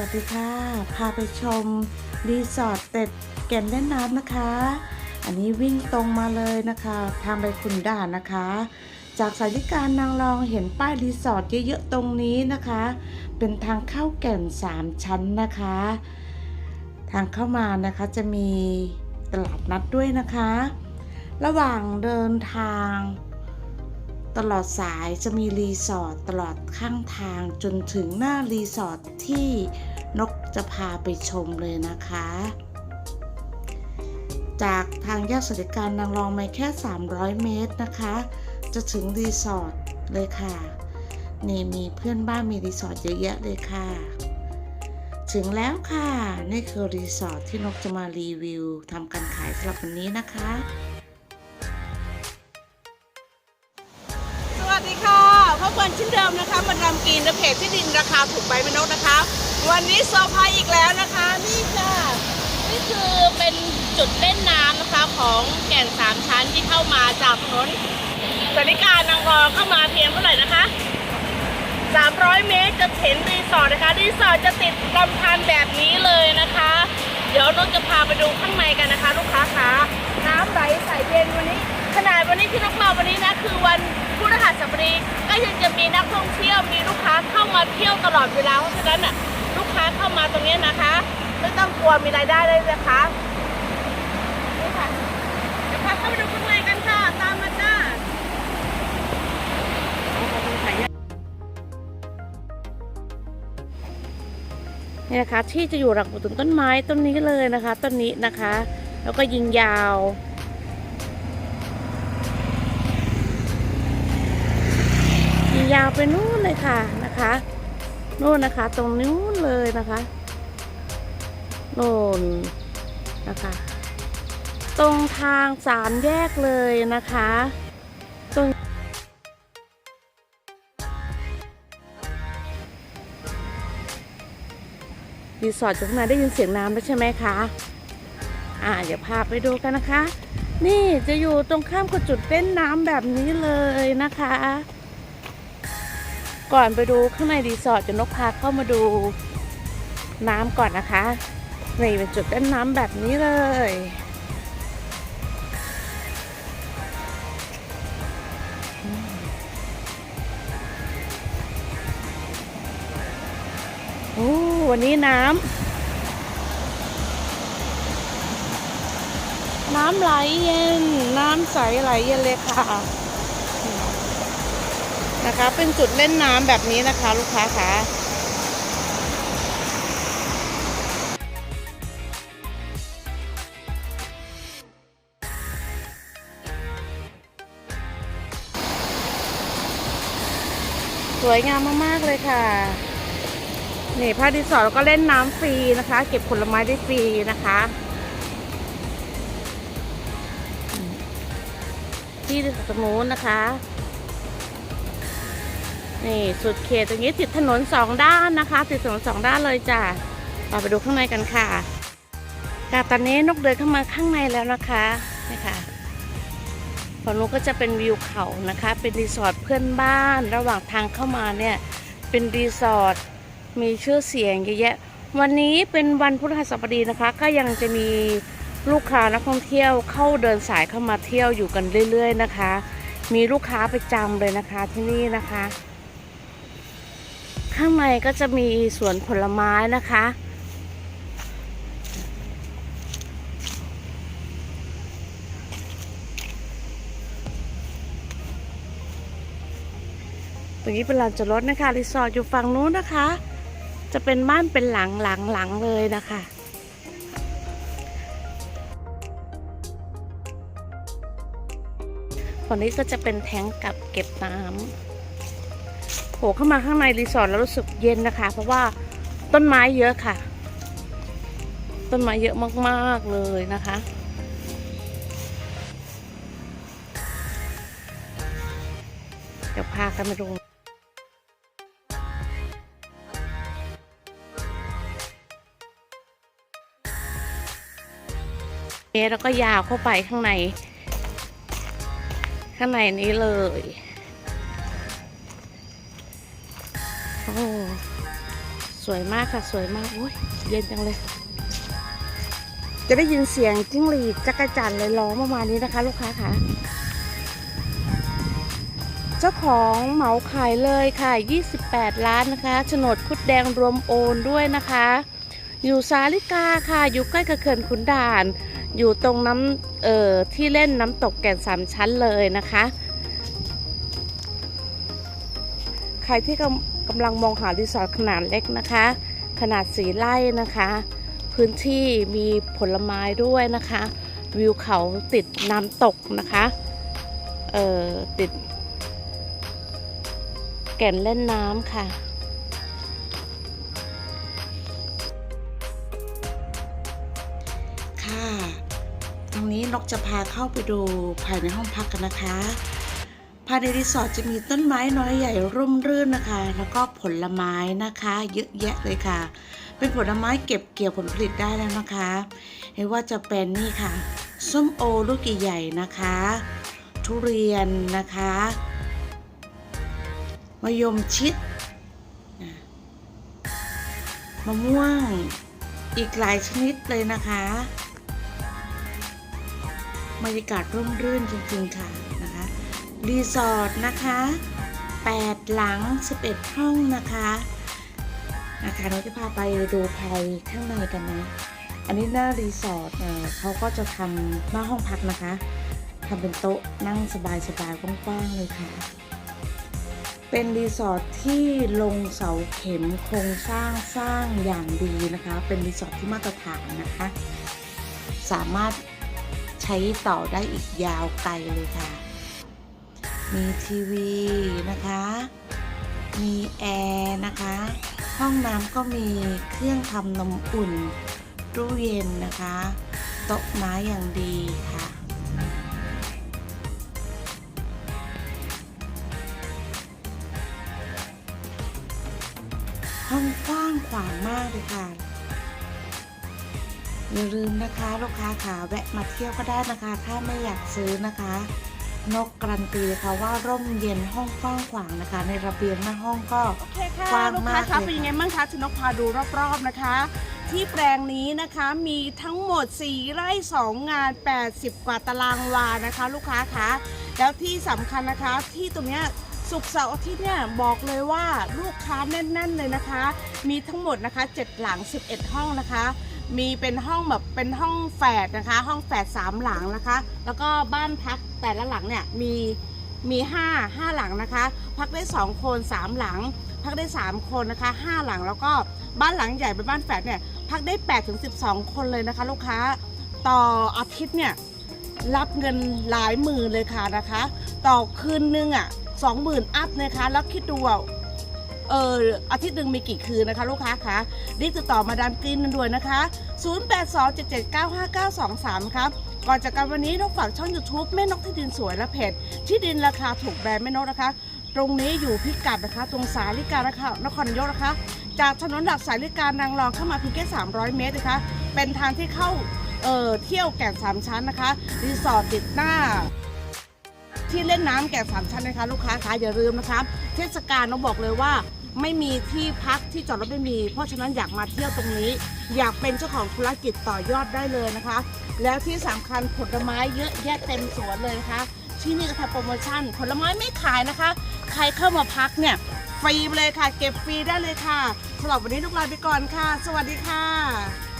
วัสดีค่ะ พาไปชมรีสอร์ทเต็ดแก่นแม่นน้ำนะคะ อันนี้วิ่งตรงมาเลยนะคะ ทางไปขุนด่านนะคะ จากสายวิการนางรองเห็นป้ายรีสอร์ทเยอะๆตรงนี้นะคะ เป็นทางเข้าแก่น3ชั้นนะคะ ทางเข้ามานะคะจะมีตลาดนัดด้วยนะคะ ระหว่างเดินทาง ตลอดสายจะมีรีสอร์ทตลอดข้างทางจนถึงหน้ารีสอร์ทที่นกจะพาไปชมเลยนะคะ จากทางแยกสวัสดิการนางรองมาแค่ 300 เมตรนะคะ จะถึงรีสอร์ทเลยค่ะ นี่มีเพื่อนบ้านมีรีสอร์ทเยอะแยะเลยค่ะ ถึงแล้วค่ะ นี่คือรีสอร์ทที่นกจะมารีวิวทำการขายสำหรับวันนี้นะคะ พบกันเช่นเดิมนะคะมาดามกรีนในเพจที่ดินราคาถูกใบมนกนะคะ วันนี้เซอร์ไพรส์อีกแล้วนะคะนี่ค่ะนี่คือเป็นจุดเล่นน้ำนะคะของแก่นสามชั้นที่เข้ามาจากถนนสนิการนางรอเข้ามาเพียงเท่าไหร่นะคะ 300 เมตรจะเห็นรีสอร์ทนะคะรีสอร์ทจะติดลำธารแบบนี้เลยนะคะ เดี๋ยวนกจะพาไปดูข้างในกันนะคะ ลูกค้าคะน้ำไหลใสเย็นวันนี้ ขนาดวันนี้ที่นกมาวันนี้นะคือวัน พฤหัสบดีก็ยังจะมีนักท่องเที่ยวมีลูกค้าเข้ามาเที่ยวตลอดเวลาเพราะฉะนั้นน่ะลูกค้าเข้ามาตรงนี้นะคะไม่ต้องกลัวมีรายได้เลยนะคะนี่ค่ะเดี๋ยวพาเข้าไปดูข้างในกันค่ะตามมาจ้านี่นะคะที่จะอยู่หลังปลูกต้นไม้ต้นนี้เลยนะคะต้นนี้นะคะ แล้วก็ยิงยาว ยาวไปนู่นเลยค่ะนะคะนู่นนะคะ ตรงนู้นเลยนะคะโน่นนะคะ ตรงทางสามแยกเลยนะคะตรงรีสอร์ทอยู่ข้างในได้ยินเสียงน้ำแล้วใช่ไหมคะ อ่าเดี๋ยวพาไปดูกันนะคะ นี่จะอยู่ตรงข้ามกับจุดเล่นน้ำแบบนี้เลยนะคะ ก่อนไปดูข้างในรีสอร์ทจะนกพาเข้ามาดูน้ำก่อนนะคะนี่เป็นจุดเล่นน้ำแบบนี้เลย โอ้วันนี้น้ำ น้ำไหลเย็น น้ำใสไหลเย็นเลยค่ะ นะคะ เป็นจุดเล่นน้ำแบบนี้นะคะ ลูกค้าคะสวยงามมาก ๆ เลยค่ะ นี่พารีสอร์ทแล้วก็เล่นน้ำฟรีนะคะ เก็บผลไม้ได้ฟรีนะคะอืมที่ตรงนู้นนะคะ นี่สุดเขตตรงนี้ติดถนนสองด้านนะคะ ติดถนนสองด้านเลยจ้ะเราไปดูข้างในกันค่ะค่ะตอนนี้นกเดินเข้ามาข้างในแล้วนะคะนี่ค่ะฝั่งนู้นก็จะเป็นวิวเขานะคะ เป็นรีสอร์ทเพื่อนบ้านระหว่างทางเข้ามาเนี่ยเป็นรีสอร์ทมีชื่อเสียงเยอะแยะ วันนี้เป็นวันพฤหัสบดีนะคะ ก็ยังจะมีลูกค้านักท่องเที่ยวเข้าเดินสายเข้ามาเที่ยวอยู่กันเรื่อย ๆ นะคะ มีลูกค้าประจำเลยนะคะที่นี่นะคะ ข้างในก็จะมีสวนผลไม้นะคะ ตรงนี้เป็นลานจอดรถนะคะ รีสอร์ทอยู่ฝั่งนู้นนะคะ จะเป็นบ้านเป็นหลังหลังหลังเลยนะคะฝั่งนี้ก็จะเป็นแท้งกับเก็บน้ำ โเข้ามาข้างในรีสอร์ทแล้วรู้สึกเย็นนะคะ เพราะว่าต้นไม้เยอะค่ะ ต้นไม้เยอะมากๆเลยนะคะเดี๋ยวพากันมาดูเมตรแล้วก็ยาวเข้าไปข้างใน ข้างในนี้เลย โอ้สวยมากค่ะ สวยมากโอ้ยเย็นจังเลย จะได้ยินเสียงจิ้งหรีดจักรจันเลยร้องประมาณนี้นะคะ ลูกค้าค่ะ เจ้าของเหมาขายเลยค่ะ 28 ล้านนะคะโฉนดคุดแดงรวมโอนด้วยนะคะ อยู่สาลิกาค่ะ อยู่ใกล้กับเขื่อนขุนด่าน อยู่ตรงน้ำเอ่อที่เล่นน้ำตกแก่นสามชั้นเลยนะคะ ใครที่กำกำลังมองหารีสอร์ทขนาดเล็กนะคะ ขนาดสีไร่นะคะ พื้นที่มีผลไม้ด้วยนะคะ วิวเขาติดน้ำตกนะคะเอ่อติด แก่นเล่นน้ำค่ะค่ะ ตรงนี้นกจะพาเข้าไปดูภายในห้องพักกันนะคะ ภายในรีสอร์ทจะมีต้นไม้น้อยใหญ่ร่มรื่นนะคะ แล้วก็ผลไม้นะคะ เยอะแยะเลยค่ะ เป็นผลไม้เก็บเกี่ยวผลผลิตได้แล้วนะคะเห็นว่าจะเป็นนี่ค่ะ ส้มโอลูกใหญ่ๆนะคะ ทุเรียนนะคะมะยมชิดมะม่วงอีกหลายชนิดเลยนะคะบรรยากาศร่มรื่นจริงๆค่ะ รีสอร์ทนะคะ 8 หลัง 11 ห้องนะคะนะคะเราจะพาไปดูภายข้างในกันนะ อันนี้หน้ารีสอร์ทเขาก็จะทำหน้าห้องพักนะคะทำเป็นโต๊ะนั่งสบายๆกว้างๆเลยค่ะ เป็นรีสอร์ทที่ลงเสาเข็มโครงสร้างสร้างอย่างดีนะคะ เป็นรีสอร์ทที่มาตรฐานนะคะ สามารถใช้ต่อได้อีกยาวไกลเลยค่ะ มีทีวีนะคะ มีแอร์นะคะ ห้องน้ำก็มีเครื่องทำนมอุ่น ตู้เย็นนะคะโต๊ะไม้อย่างดีค่ะห้องกว้างขวางมากเลยค่ะ อย่าลืมนะคะ ลูกค้าขาแวะมาเที่ยวก็ได้นะคะ ถ้าไม่อยากซื้อนะคะ นกการันตีเลยค่ะว่าร่มเย็นห้องกว้างขวางนะคะ ในระเบียงหน้าห้องก็โอเคค่ะกว้างลูกมาค้ากคะเลยเป็นยังไงค่ะบ้างคะชนกพาดูรอบๆนะคะ ที่แปลงนี้นะคะมีทั้งหมด 4 ไร่ 2 งาน 80 กว่าตารางวานะคะ ลูกค้าคะแล้วที่สำคัญนะคะที่ตรงเนี้ยสุกร์เสาร์อาทิตย์เนี่ยบอกเลยว่าลูกค้าแน่น ๆ เลยนะคะ มีทั้งหมดนะคะ 7 หลัง 11 ห้องนะคะ มีเป็นห้องแบบเป็นห้องแฝดนะคะ ห้องแฝดสามหลังนะคะ แล้วก็บ้านพักแต่ละหลังเนี่ยมีมีห้าห้าหลังนะคะ พักได้สองคนสามหลัง พักได้3คนนะคะ5หลังแล้วก็บ้านหลังใหญ่เป็นบ้านแฝดเนี่ยพักได้8ถึง12คนเลยนะคะ ลูกค้าต่ออาทิตย์เนี่ยรับเงินหลายหมื่นเลยค่ะนะคะ ต่อคืนนึงอะสองหมื่นอัพนะคะ แล้วคิดดูว่า เอออาทิตย์หนึ่งมีกี่คืนนะคะลูกค้าคะรีบติดต่อมาดามกรีนด่วนนะคะ 0827795923 ครับ ก่อนจากกันวันนี้นกฝากช่อง YouTube แม่นกที่ดินสวยและเพจที่ดินราคาถูกแบรนด์แม่นกนะคะ ตรงนี้อยู่พิกัดนะคะ ตรงสายลิการนะคะนครนายกนะคะ จากถนนหลักสายลิการนางรองเข้ามาเพียงแค่300 เมตรนะคะ เป็นทางที่เข้าเอ่อเที่ยวแก่นสามชั้นนะคะรีสอร์ทติดหน้า ที่เล่นน้ำแก่สามชั้นนะคะ ลูกค้าคะอย่าลืมนะคะเทศกาลต้องบอกเลยว่า ไม่มีที่พักที่จอดรถไม่มี เพราะฉะนั้นอยากมาเที่ยวตรงนี้ อยากเป็นเจ้าของธุรกิจต่อยอดได้เลยนะคะ แล้วที่สำคัญผลไม้เยอะแยะเต็มสวนเลยนะคะ ที่นี่ก็ทำโปรโมชั่น ผลไม้ไม่ขายนะคะ ใครเข้ามาพักเนี่ยฟรีไปเลยค่ะ เก็บฟรีได้เลยค่ะสำหรับวันนี้ลูกลาไปก่อนค่ะ สวัสดีค่ะ